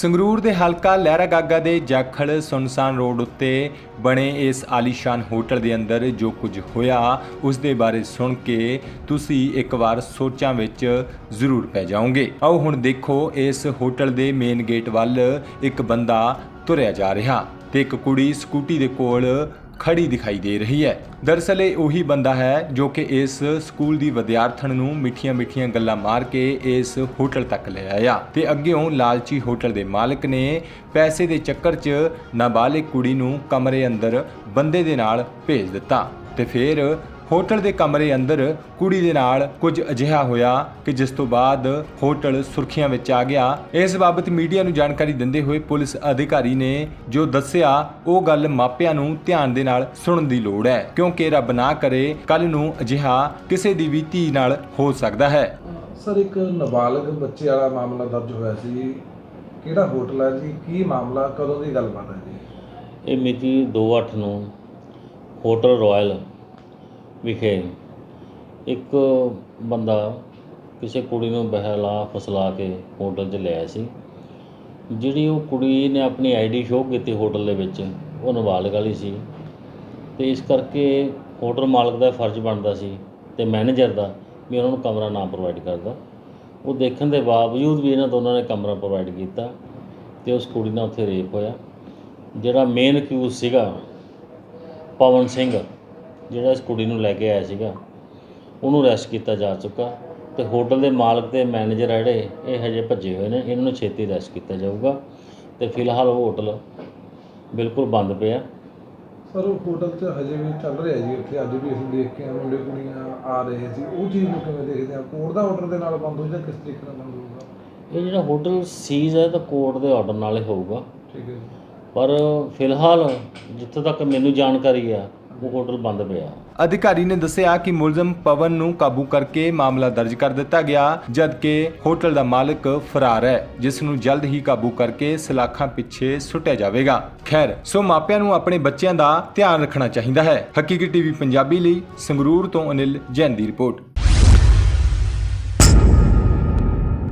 ਸੰਗਰੂਰ ਦੇ ਹਲਕਾ ਲਹਿਰਾ ਗਾਗਾ ਦੇ ਜਾਖਲ ਸੁਨਸਾਨ ਰੋਡ ਉੱਤੇ ਬਣੇ ਇਸ ਆਲੀਸ਼ਾਨ ਹੋਟਲ ਦੇ ਅੰਦਰ ਜੋ ਕੁਝ ਹੋਇਆ, ਉਸ ਦੇ ਬਾਰੇ ਸੁਣ ਕੇ ਤੁਸੀਂ ਇੱਕ ਵਾਰ ਸੋਚਾਂ ਵਿੱਚ ਜ਼ਰੂਰ ਪੈ ਜਾਓਗੇ। ਆਓ ਹੁਣ ਦੇਖੋ ਇਸ ਹੋਟਲ ਦੇ ਮੇਨ ਗੇਟ ਵੱਲ ਇੱਕ ਬੰਦਾ ਤੁਰਿਆ ਜਾ ਰਿਹਾ ਤੇ ਇੱਕ ਕੁੜੀ ਸਕੂਟੀ ਦੇ ਕੋਲ ਖੜੀ ਦਿਖਾਈ ਦੇ ਰਹੀ ਹੈ। ਦਰਅਸਲ ਇਹ ਉਹੀ ਬੰਦਾ ਹੈ ਜੋ ਕਿ ਇਸ ਸਕੂਲ ਦੀ ਵਿਦਿਆਰਥਣ ਨੂੰ ਮਿੱਠੀਆਂ-ਮਿੱਠੀਆਂ ਗੱਲਾਂ ਮਾਰ ਕੇ ਇਸ ਹੋਟਲ ਤੱਕ ਲੈ ਆਇਆ ਤੇ ਅੱਗਿਓਂ ਲਾਲਚੀ ਹੋਟਲ ਦੇ ਮਾਲਕ ਨੇ ਪੈਸੇ ਦੇ ਚੱਕਰ 'ਚ ਨਾਬਾਲਿਗ ਕੁੜੀ ਨੂੰ ਕਮਰੇ ਅੰਦਰ ਬੰਦੇ ਦੇ ਨਾਲ ਭੇਜ ਦਿੱਤਾ ਤੇ ਫਿਰ ਹੋਟਲ ਦੇ ਕਮਰੇ ਅੰਦਰ ਕੁੜੀ ਦੇ ਨਾਲ ਕੁਝ ਅਜਿਹਾ ਹੋਇਆ ਕਿ ਜਿਸ ਤੋਂ ਬਾਅਦ ਹੋਟਲ ਸੁਰਖੀਆਂ ਵਿੱਚ ਆ ਗਿਆ। ਇਸ ਬਾਬਤ ਮੀਡੀਆ ਨੂੰ ਜਾਣਕਾਰੀ ਦਿੰਦੇ ਹੋਏ ਪੁਲਿਸ ਅਧਿਕਾਰੀ ਨੇ ਜੋ ਦੱਸਿਆ ਉਹ ਗੱਲ ਮਾਪਿਆਂ ਨੂੰ ਧਿਆਨ ਦੇ ਨਾਲ ਸੁਣਨ ਦੀ ਲੋੜ ਹੈ ਕਿਉਂਕਿ ਰੱਬ ਨਾ ਕਰੇ ਕੱਲ ਨੂੰ ਅਜਿਹਾ ਕਿਸੇ ਦੀ ਵੀ ਧੀ ਨਾਲ ਹੋ ਸਕਦਾ ਹੈ। ਸਰ ਇੱਕ ਨਾਬਾਲਗ ਬੱਚੇ ਵਾਲਾ ਮਾਮਲਾ ਦਰਜ ਹੋਇਆ ਸੀ। ਕਿਹੜਾ ਹੋਟਲ ਹੈ ਜੀ? ਕੀ ਮਾਮਲਾ? ਕਦੋਂ ਦੀ ਗੱਲਬਾਤ ਹੈ ਜੀ? ਇਹ ਮਿਤੀ 2/8 ਨੂੰ ਹੋਟਲ ਰਾਇਲ ਵਿਖੇ ਇੱਕ ਬੰਦਾ ਕਿਸੇ ਕੁੜੀ ਨੂੰ ਬਹਿਲਾ ਫਸਲਾ ਕੇ ਹੋਟਲ 'ਚ ਲਿਆਇਆ ਸੀ, ਜਿਹੜੀ ਉਹ ਕੁੜੀ ਨੇ ਆਪਣੀ ਆਈਡੀ ਸ਼ੋਅ ਕੀਤੀ ਹੋਟਲ ਦੇ ਵਿੱਚ, ਉਹ ਨਾਬਾਲਗ ਵਾਲੀ ਸੀ ਅਤੇ ਇਸ ਕਰਕੇ ਹੋਟਲ ਮਾਲਕ ਦਾ ਫਰਜ਼ ਬਣਦਾ ਸੀ ਅਤੇ ਮੈਨੇਜਰ ਦਾ ਵੀ ਉਹਨਾਂ ਨੂੰ ਕਮਰਾ ਨਾ ਪ੍ਰੋਵਾਈਡ ਕਰਦਾ ਉਹ ਦੇਖਣ ਦੇ ਬਾਵਜੂਦ ਵੀ ਇਹਨਾਂ ਦੋਨਾਂ ਨੇ ਕਮਰਾ ਪ੍ਰੋਵਾਈਡ ਕੀਤਾ ਅਤੇ ਉਸ ਕੁੜੀ ਨਾਲ ਉੱਥੇ ਰੇਪ ਹੋਇਆ, ਜਿਹੜਾ ਮੇਨ ਅਕਿਊਜ਼ ਸੀਗਾ ਪਵਨ ਸਿੰਘ। ਜਿਹੜਾ ਇਸ ਕੁੜੀ ਨੂੰ ਲੈ ਕੇ ਆਇਆ ਸੀਗਾ ਉਹਨੂੰ ਅਰੈਸਟ ਕੀਤਾ ਜਾ ਚੁੱਕਾ ਤੇ ਹੋਟਲ ਦੇ ਮਾਲਕ ਤੇ ਮੈਨੇਜਰ ਆ ਜਿਹੜੇ ਇਹ ਹਜੇ ਭੱਜੇ ਹੋਏ ਨੇ ਇਹਨਾਂ ਨੂੰ ਛੇਤੀ ਅਰੈਸਟ ਕੀਤਾ ਜਾਊਗਾ ਤੇ ਫਿਲਹਾਲ ਉਹ ਹੋਟਲ ਬਿਲਕੁਲ ਬੰਦ ਪਿਆ। ਸਰ ਉਹ ਹੋਟਲ 'ਚ ਹਜੇ ਵੀ ਚੱਲ ਰਿਹਾ ਜੀ ਉੱਥੇ ਅੱਜ ਵੀ ਅਸੀਂ ਦੇਖ ਕੇ ਆਏ, ਮੁੰਡੇ ਕੁੜੀਆਂ ਆ ਰਹੇ ਸੀ। ਉਹ ਚੀਜ਼ ਨੂੰ ਕਿਵੇਂ ਦੇਖਦੇ ਆ? ਕੋਰਟ ਦਾ ਆਰਡਰ ਦੇ ਨਾਲ ਬੰਦ ਹੋ ਜਾਂ ਕਿਸ ਤਰੀਕੇ ਨਾਲ ਬੰਦ ਹੋਊਗਾ? ਇਹ ਜਿਹੜਾ ਹੋਟਲ ਸੀਜ਼ ਹੈ ਤਾਂ ਕੋਰਟ ਦੇ ਆਰਡਰ ਨਾਲ ਹੀ ਹੋਊਗਾ। ਠੀਕ ਹੈ ਪਰ ਫਿਲਹਾਲ ਜਿੱਥੇ ਤੱਕ ਮੈਨੂੰ ਜਾਣਕਾਰੀ ਆ ਉਹ ਹੋਟਲ ਬੰਦ ਪਿਆ। ਅਧਿਕਾਰੀ ਨੇ ਦੱਸਿਆ ਕਿ ਮੁਲਜ਼ਮ ਪਵਨ ਨੂੰ ਕਾਬੂ ਕਰਕੇ ਮਾਮਲਾ ਦਰਜ ਕਰ ਦਿੱਤਾ ਗਿਆ, ਜਦਕਿ ਹੋਟਲ ਦਾ ਮਾਲਕ ਫਰਾਰ ਹੈ, ਜਿਸ ਨੂੰ ਜਲਦ ਹੀ ਕਾਬੂ ਕਰਕੇ ਸਲਾਖਾਂ ਪਿੱਛੇ ਸੁੱਟਿਆ ਜਾਵੇਗਾ। ਖੈਰ, ਸੋ ਮਾਪਿਆਂ ਨੂੰ ਆਪਣੇ ਬੱਚਿਆਂ ਦਾ ਧਿਆਨ ਰੱਖਣਾ ਚਾਹੀਦਾ ਹੈ। ਹਕੀਕੀ ਟੀਵੀ ਪੰਜਾਬੀ ਲਈ ਸੰਗਰੂਰ ਤੋਂ ਅਨਿਲ ਜੈਨ ਦੀ ਰਿਪੋਰਟ।